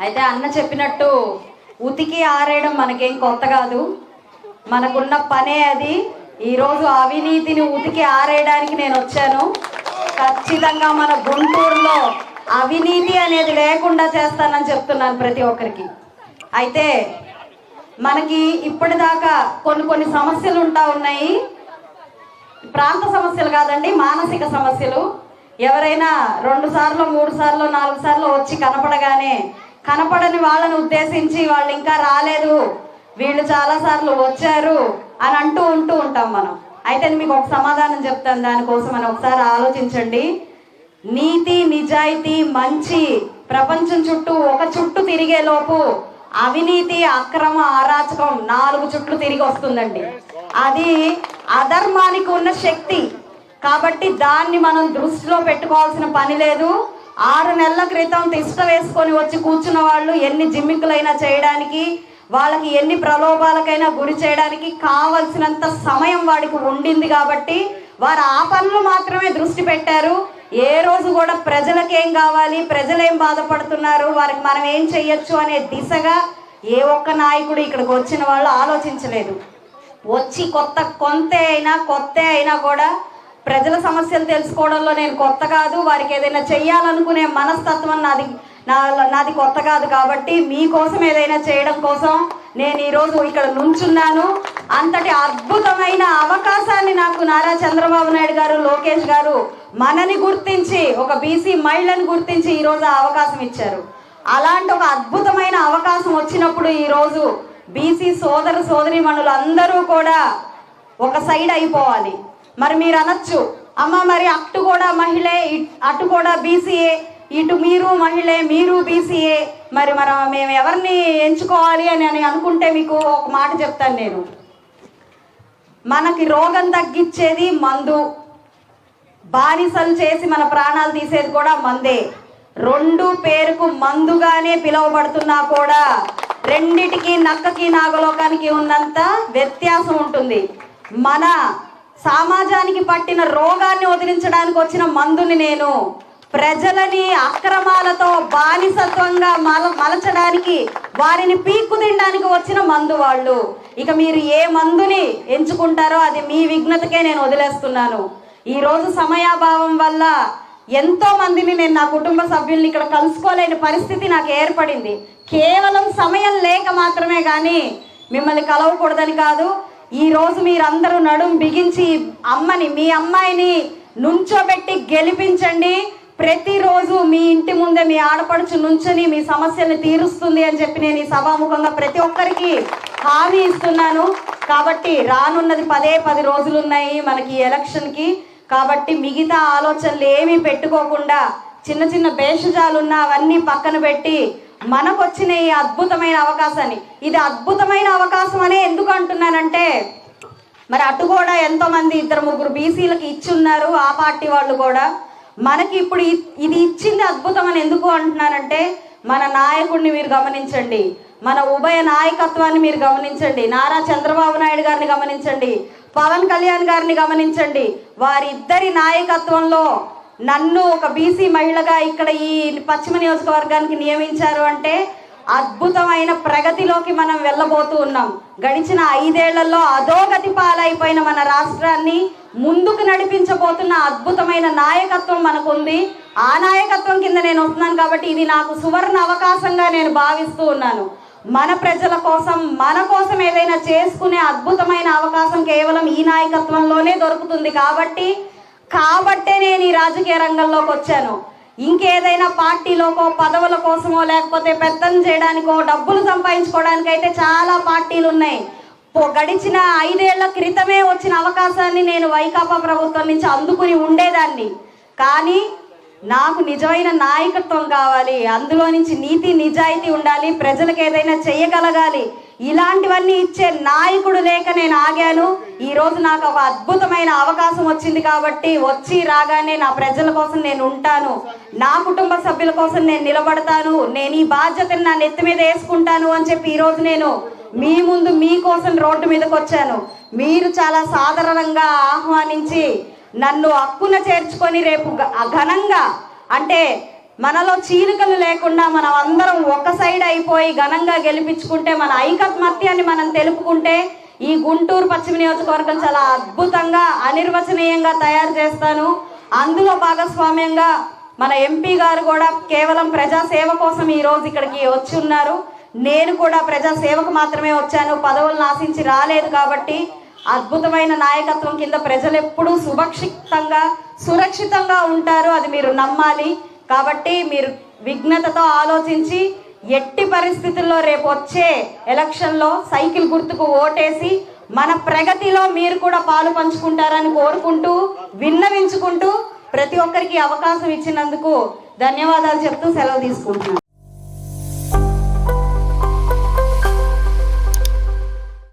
అయితే అన్న చెప్పినట్టు ఉతికి ఆరేయడం మనకేం కొత్త కాదు. మనకున్న పనే అది. ఈరోజు అవినీతిని ఉతికి ఆరేయడానికి నేను వచ్చాను. ఖచ్చితంగా మన గుంటూరులో అవినీతి అనేది లేకుండా చేస్తానని చెప్తున్నాను ప్రతి ఒక్కరికి. అయితే మనకి ఇప్పటిదాకా కొన్ని కొన్ని సమస్యలు ఉంటా ఉన్నాయి. ప్రాంత సమస్యలు కాదండి మానసిక సమస్యలు. ఎవరైనా రెండు సార్లు మూడు సార్లు నాలుగు సార్లు వచ్చి కనపడగానే కనపడని వాళ్ళని ఉద్దేశించి వాళ్ళు ఇంకా రాలేదు. వీళ్ళు చాలా సార్లు వచ్చారు అని అంటూ ఉంటూ ఉంటాం మనం. అయితే మీకు ఒక సమాధానం చెప్తాను దానికోసం అని ఒకసారి ఆలోచించండి. నీతి నిజాయితీ మంచి ప్రపంచం చుట్టూ ఒక చుట్టూ తిరిగే లోపు అవినీతి అక్రమ అరాచకం నాలుగు చుట్లు తిరిగి వస్తుందండి. అది అధర్మానికి ఉన్న శక్తి. కాబట్టి దాన్ని మనం దృష్టిలో పెట్టుకోవాల్సిన పని లేదు. ఆరు నెలల క్రితం తిష్ట వేసుకొని వచ్చి కూర్చున్న వాళ్ళు ఎన్ని జిమ్మికులైనా చేయడానికి వాళ్ళకి ఎన్ని ప్రలోభాలకైనా గురి చేయడానికి కావలసినంత సమయం వాడికి ఉండింది కాబట్టి వారు ఆ పనులు మాత్రమే దృష్టి పెట్టారు. ఏ రోజు కూడా ప్రజలకు ఏం కావాలి ప్రజలు ఏం బాధపడుతున్నారు వారికి మనం ఏం చెయ్యొచ్చు అనే దిశగా ఏ ఒక్క నాయకుడు ఇక్కడికి వచ్చిన వాళ్ళు ఆలోచించలేదు. వచ్చి కొత్త కొంత అయినా కొత్త అయినా కూడా ప్రజల సమస్యలు తెలుసుకోవడంలో నేను కొత్త కాదు వారికి ఏదైనా చెయ్యాలనుకునే మనస్తత్వం నాది నా నాది కొత్త కాదు కాబట్టి మీకోసం ఏదైనా చేయడం కోసం నేను ఈరోజు ఇక్కడ నుంచున్నాను. అంతటి అద్భుతమైన అవకాశాన్ని నాకు నారా చంద్రబాబు నాయుడు గారు లోకేష్ గారు మనని గుర్తించి ఒక బీసీ మహిళని గుర్తించి ఈరోజు అవకాశం ఇచ్చారు. అలాంటి ఒక అద్భుతమైన అవకాశం వచ్చినప్పుడు ఈరోజు బీసీ సోదరు సోదరి అందరూ కూడా ఒక సైడ్ అయిపోవాలి. మరి మీరు అనొచ్చు. అమ్మ మరి అటు కూడా మహిళే ఇట్- అటు కూడా బీసీఏ ఇటు మీరు మహిళే మీరు బీసీఏ మరి మనం మేము ఎవరిని ఎంచుకోవాలి అని అని అనుకుంటే మీకు ఒక మాట చెప్తాను నేను. మనకి రోగం తగ్గించేది మందు. బానిసలు చేసి మన ప్రాణాలు తీసేది కూడా మందే. రెండు పేరుకు మందుగానే పిలువబడుతున్నా కూడా రెండిటికి నక్కకి నాగలోకానికి ఉన్నంత వ్యత్యాసం ఉంటుంది. మన సమాజానికి పట్టిన రోగాన్ని వదిలించడానికి వచ్చిన మందుని నేను ప్రజలని అక్రమాలతో బానిసత్వంగా మల మలచడానికి వారిని పీక్కు తినడానికి వచ్చిన మందు వాళ్ళు. ఇక మీరు ఏ మందుని ఎంచుకుంటారో అది మీ విఘ్నతకే నేను వదిలేస్తున్నాను. ఈరోజు సమయాభావం వల్ల ఎంతో మందిని నేను నా కుటుంబ సభ్యుల్ని ఇక్కడ కలుసుకోలేని పరిస్థితి నాకు ఏర్పడింది. కేవలం సమయం లేక మాత్రమే కానీ మిమ్మల్ని కలవకూడదని కాదు ఈరోజు మీరందరూ నడుం బిగించి అమ్మని మీ అమ్మాయిని నుంచోబెట్టి గెలిపించండి. ప్రతిరోజు మీ ఇంటి ముందే మీ ఆడపడుచు నుంచొని మీ సమస్యల్ని తీరుస్తుంది అని చెప్పి నేను ఈ సభాముఖంగా ప్రతి ఒక్కరికి హామీ ఇస్తున్నాను. కాబట్టి రానున్నది పదే పది రోజులు ఉన్నాయి మనకి ఎలక్షన్కి. కాబట్టి మిగతా ఆలోచనలు ఏమీ పెట్టుకోకుండా చిన్న చిన్న భేషజాలు అవన్నీ పక్కన పెట్టి మనకు వచ్చిన ఈ అద్భుతమైన అవకాశాన్ని. ఇది అద్భుతమైన అవకాశం అనే ఎందుకు అంటున్నానంటే మరి అటు కూడా ఎంతో మంది ఇద్దరు ముగ్గురు బీసీలకు ఇచ్చి ఉన్నారు ఆ పార్టీ వాళ్ళు కూడా. మనకి ఇప్పుడు ఇది ఇచ్చింది అద్భుతం అని ఎందుకు అంటున్నానంటే మన నాయకుడిని మీరు గమనించండి. మన ఉభయ నాయకత్వాన్ని మీరు గమనించండి. నారా చంద్రబాబు నాయుడు గారిని గమనించండి. పవన్ కళ్యాణ్ గారిని గమనించండి. వారిద్దరి నాయకత్వంలో నన్ను ఒక బీసీ మహిళగా ఇక్కడ ఈ పశ్చిమ నియోజకవర్గానికి నియమించారు అంటే అద్భుతమైన ప్రగతిలోకి మనం వెళ్ళబోతూ ఉన్నాం. గడిచిన ఐదేళ్ళలో అధోగతి పాలైపోయిన మన రాష్ట్రాన్ని ముందుకు నడిపించబోతున్న అద్భుతమైన నాయకత్వం మనకుంది. ఆ నాయకత్వం కింద నేను వస్తున్నాను కాబట్టి ఇది నాకు సువర్ణ అవకాశంగా నేను భావిస్తూ ఉన్నాను. మన ప్రజల కోసం మన కోసం ఏదైనా చేసుకునే అద్భుతమైన అవకాశం కేవలం ఈ నాయకత్వంలోనే దొరుకుతుంది కాబట్టి కాబట్టే నేను ఈ రాజకీయ రంగంలోకి వచ్చాను. ఇంకేదైనా పార్టీలోకో పదవుల కోసమో లేకపోతే పెద్దం చేయడానికో డబ్బులు సంపాదించుకోవడానికైతే చాలా పార్టీలు ఉన్నాయి గడిచిన ఐదేళ్ళ క్రితమే వచ్చిన అవకాశాన్ని నేను వైకాపా ప్రభుత్వం నుంచి అందుకుని ఉండేదాన్ని. కానీ నాకు నిజమైన నాయకత్వం కావాలి. అందులో నుంచి నీతి నిజాయితీ ఉండాలి. ప్రజలకు ఏదైనా చేయగలగాలి. ఇలాంటివన్నీ ఇచ్చే నాయకుడు లేక నేను ఆగాను. ఈరోజు నాకు ఒక అద్భుతమైన అవకాశం వచ్చింది కాబట్టి వచ్చి రాగానే నా ప్రజల కోసం నేను ఉంటాను. నా కుటుంబ సభ్యుల కోసం నేను నిలబడతాను. నేను ఈ బాధ్యతను నా నెత్తి మీద వేసుకుంటాను అని చెప్పి ఈరోజు నేను మీ ముందు మీకోసం రోడ్డు మీదకి వచ్చాను. మీరు చాలా సాధారణంగా ఆహ్వానించి నన్ను హక్కున చేర్చుకొని రేపు ఘనంగా అంటే మనలో చీలికలు లేకుండా మనం అందరం ఒక సైడ్ అయిపోయి ఘనంగా గెలిపించుకుంటే మన ఐకమత్యాన్ని మనం తెలుపుకుంటే ఈ గుంటూరు పశ్చిమ నియోజకవర్గం చాలా అద్భుతంగా అనిర్వచనీయంగా తయారు చేస్తాను. అందులో భాగస్వామ్యంగా మన ఎంపీ గారు కూడా కేవలం ప్రజాసేవ కోసం ఈ రోజు ఇక్కడికి వచ్చి ఉన్నారు. నేను కూడా ప్రజాసేవకు మాత్రమే వచ్చాను. పదవులను ఆశించి రాలేదు కాబట్టి అద్భుతమైన నాయకత్వం కింద ప్రజలు ఎప్పుడూ సురక్షితంగా సురక్షితంగా ఉంటారు. అది మీరు నమ్మాలి. కాబట్టి మీరు విఘ్నతతో ఆలోచించి ఎట్టి పరిస్థితుల్లో రేపు వచ్చే ఎలక్షన్లో సైకిల్ గుర్తుకు ఓటేసి మన ప్రగతిలో మీరు కూడా పాలు పంచుకుంటారని కోరుకుంటూ విన్నవించుకుంటూ ప్రతి ఒక్కరికి అవకాశం ఇచ్చినందుకు ధన్యవాదాలు చెప్తూ సెలవు తీసుకుంటున్నాను.